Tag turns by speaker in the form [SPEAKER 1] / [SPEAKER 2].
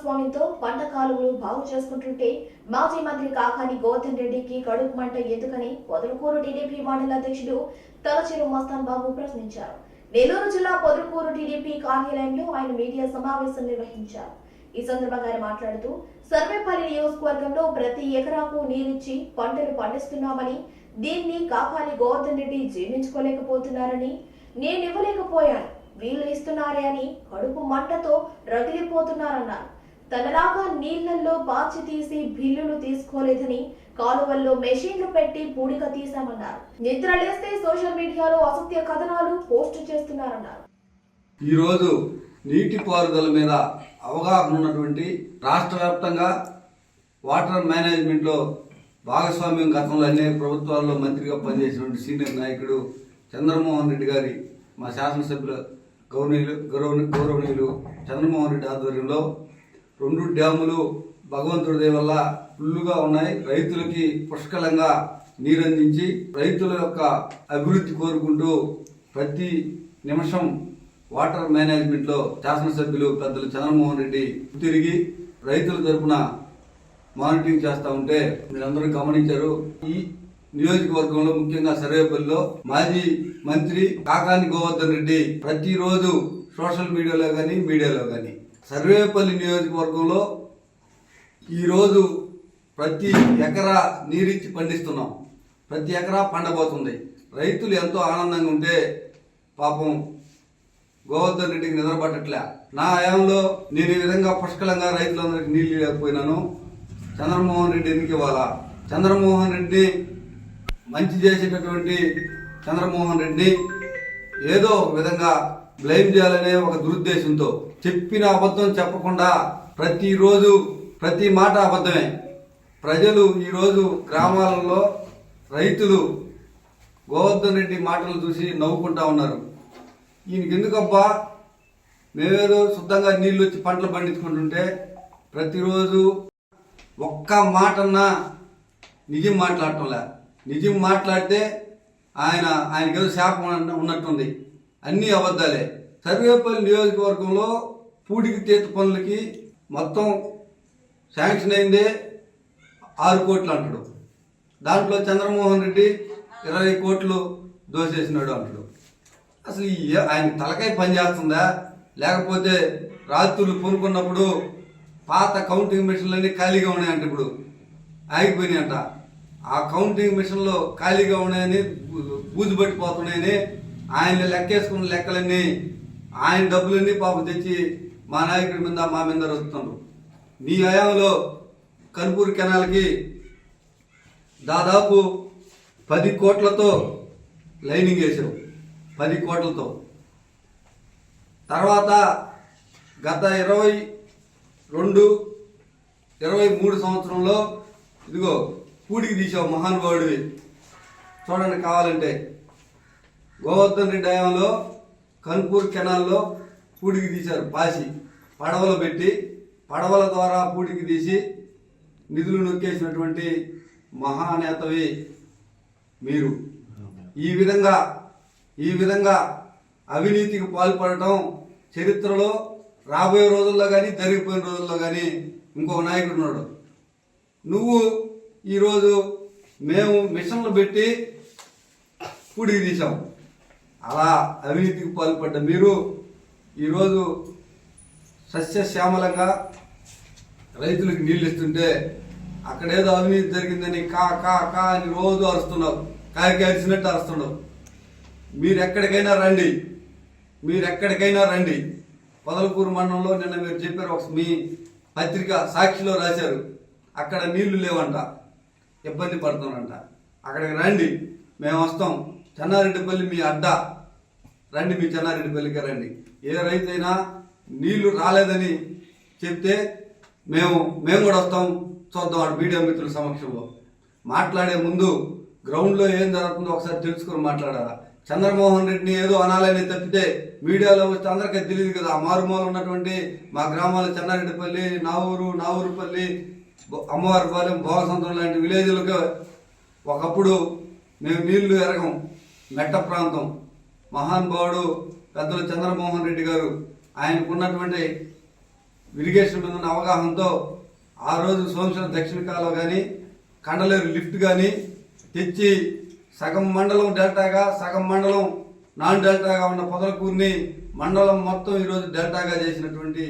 [SPEAKER 1] కుమారస్వామితో పంట కాలువలు బాగు చేసుకుంటుంటే మాజీ మంత్రి కాకాని గోవర్ధన్ రెడ్డికి కడుపు మంట ఎందుకని పొదలకూరు టీడీపీ మండల అధ్యక్షుడు తలచేరు మస్తాన్ బాబు ప్రశ్నించారు. నెల్లూరు జిల్లా పొదలకూరు టీడీపీ కార్యాలయంలో ఆయన మీడియా సమావేశం నిర్వహించారు. ఈ సందర్భంగా ఆయన మాట్లాడుతూ సర్వేపల్లి నియోజకవర్గంలో ప్రతి ఎకరాకు నీరిచ్చి పంటలు పండిస్తున్నామని దీన్ని కాకాని గోవర్ధన్ రెడ్డి జీర్ణించుకోలేకపోతున్నారని నేను ఇవ్వలేకపోయాను వీళ్ళు ఇస్తున్నారే అని కడుపు మంటతో రగిలిపోతున్నారన్నారు. తనలాగా నీళ్ళలో బాచి తీసి బిల్లులు తీసుకోలేదని కాలువల్లో మెషిన్లు పెట్టి పూడిక తీశామన్నారు. నిద్ర లేస్తే సోషల్ మీడియాలో అసత్య కథనాలు పోస్ట్ చేస్తున్నారన్నారు.
[SPEAKER 2] ఈరోజు నీటిపారుదల మీద అవగాహన ఉన్నటువంటి రాష్ట్ర వ్యాప్తంగా వాటర్ మేనేజ్మెంట్లో భాగస్వామ్యం గతంలో అనేక ప్రభుత్వాల్లో మంత్రిగా పనిచేసినటువంటి సీనియర్ నాయకుడు చంద్రమోహన్ రెడ్డి గారి మా శాసనసభ్యుల గౌరవనీయులు గౌరవ గౌరవనీయులు చంద్రమోహన్ రెడ్డి ఆధ్వర్యంలో రెండు డ్యాములు భగవంతుడి వల్ల ఫుల్లుగా ఉన్నాయి. రైతులకి పుష్కలంగా నీరందించి రైతుల యొక్క అభివృద్ధి కోరుకుంటూ ప్రతి నిమిషం వాటర్ మేనేజ్మెంట్లో శాసనసభ్యులు పెద్దలు చంద్రమోహన్ రెడ్డి తిరిగి రైతుల తరపున మానిటరింగ్ చేస్తూ ఉంటే మీరందరూ గమనించారు. ఈ నియోజకవర్గంలో ముఖ్యంగా సర్వేపల్లిలో మాజీ మంత్రి కాకాని గోవర్ధన్ రెడ్డి ప్రతిరోజు సోషల్ మీడియాలో కానీ మీడియాలో కానీ సర్వేపల్లి నియోజకవర్గంలో ఈరోజు ప్రతి ఎకరా నీరిచ్చి పండిస్తున్నాం. ప్రతి ఎకరా పండబోతుంది. రైతులు ఎంతో ఆనందంగా ఉంటే పాపం గోవర్ధన్ రెడ్డికి నిద్రపట్టట్లే. నా హయాంలో నేను ఈ విధంగా పుష్కలంగా రైతులందరికీ నీళ్ళు లేకపోయినాను చంద్రమోహన్ రెడ్డి ఎందుకు ఇవ్వాలా? చంద్రమోహన్ రెడ్డి మంచి చేసేటటువంటి చంద్రమోహన్ రెడ్డి ఏదో విధంగా బ్లేమ్ చేయాలనే ఒక దురుద్దేశంతో చెప్పిన అబద్ధం చెప్పకుండా ప్రతిరోజు ప్రతి మాట అబద్ధమే. ప్రజలు ఈరోజు గ్రామాలలో రైతులు గోవర్ధన్ రెడ్డి మాటలు చూసి నవ్వుకుంటా ఉన్నారు. ఈయనకి ఎందుకబ్బా మేమేదో శుద్ధంగా నీళ్ళు వచ్చి పంటలు పండించుకుంటుంటే ప్రతిరోజు ఒక్క మాటన్నా నిజం మాట్లాడటంలే. నిజం మాట్లాడితే ఆయన ఆయనకేదో శాపం ఉన్నట్టుంది. అన్నీ అబద్ధాలే. సర్వేపల్లి నియోజకవర్గంలో పూడికి తీత పనులకి మొత్తం శాంక్షన్ అయిందే ఆరు కోట్లు అంటాడు. దాంట్లో చంద్రమోహన్ రెడ్డి ఇరవై కోట్లు దోసేసినాడు అంటాడు. అసలు ఈ ఆయన తలకాయ పనిచేస్తుందా లేకపోతే రాత్రులు పూనుకున్నప్పుడు పాత కౌంటింగ్ మిషన్లన్నీ ఖాళీగా ఉన్నాయంట ఇప్పుడు. ఆగిపోయినాయంట. ఆ కౌంటింగ్ మిషన్లో ఖాళీగా ఉన్నాయని బూజు పట్టిపోతున్నాయని ఆయన లెక్కేసుకున్న లెక్కలన్నీ ఆయన డబ్బులన్నీ పాపం తెచ్చి మా నాయకుడి మీద మా మీద రుస్తున్నారు నీ హయాంలో కనుపూరు కెనాల్కి దాదాపు పది కోట్లతో లైనింగ్ వేసావు పది కోట్లతో. తర్వాత గత ఇరవై రెండు ఇరవై మూడు సంవత్సరంలో ఇదిగో కూడికి తీసావు మహానుభావుడివి. చూడండి కావాలంటే. గోవర్ధన్ రెడ్డి హయాంలో కన్పూర్ కెనాల్లో పూడికి తీశారు పాసి. పడవలు పెట్టి పడవల ద్వారా పూడికి తీసి నిధులు నొక్కేసినటువంటి మహానేతవి మీరు. ఈ విధంగా ఈ విధంగా అవినీతికి పాల్పడటం చరిత్రలో రాబోయే రోజుల్లో కానీ జరిగిపోయిన రోజుల్లో కానీ ఇంకొక నాయకుడు ఉన్నాడు. నువ్వు ఈరోజు మేము మిషన్లు పెట్టి పూడికి తీసాము అలా అవినీతికి పాల్పడ్డ మీరు ఈరోజు సస్యశ్యామలంగా రైతులకు నీళ్ళు ఇస్తుంటే అక్కడేదో అవినీతి జరిగిందని కా కా కా అని రోజు అరుస్తున్నావు కాకి అరిచినట్టు అరుస్తున్నావు మీరు ఎక్కడికైనా రండి. మీరు ఎక్కడికైనా రండి. పొదలకూరు మండలంలో నిన్న మీరు చెప్పారు ఒక మీ పత్రిక సాక్షిలో రాశారు. అక్కడ నీళ్ళు లేవంట. ఇబ్బంది పడుతున్నారంట. అక్కడికి రండి. మేము వస్తాం చెన్నారెడ్డిపల్లి మీ అడ్డ. రండి మీ చెన్నారెడ్డిపల్లికి రండి. ఏ రైతైనా నీళ్ళు రాలేదని చెప్తే మేము మేము కూడా వస్తాం. చూద్దాం అటు మీడియా మిత్రుల సమక్షంలో. మాట్లాడే ముందు గ్రౌండ్లో ఏం జరుగుతుందో ఒకసారి తెలుసుకొని మాట్లాడాలా? చంద్రమోహన్ రెడ్డిని ఏదో అనాలని తప్పితే మీడియాలో వస్తే అందరికీ తెలియదు కదా. మారుమూల ఉన్నటువంటి మా గ్రామాల చెన్నారెడ్డిపల్లి నావూరు నావూరుపల్లి అమ్మవారిపాలెం భోగసంతం లాంటి విలేజ్లకు ఒకప్పుడు మేము నీళ్ళు ఎరగం. మెట్ట ప్రాంతం. మహానుభావుడు పెద్దలు చంద్రమోహన్ రెడ్డి గారు ఆయనకున్నటువంటి ఇరిగేషన్ మీద ఉన్న అవగాహనతో ఆ రోజు సోమశిల దక్షిణ కాలువ కానీ కండలేరు లిఫ్ట్ కానీ తెచ్చి సగం మండలం డెల్టాగా సగం మండలం నాన్ డెల్టాగా ఉన్న పొదలకూరిని మండలం మొత్తం ఈరోజు డెల్టాగా చేసినటువంటి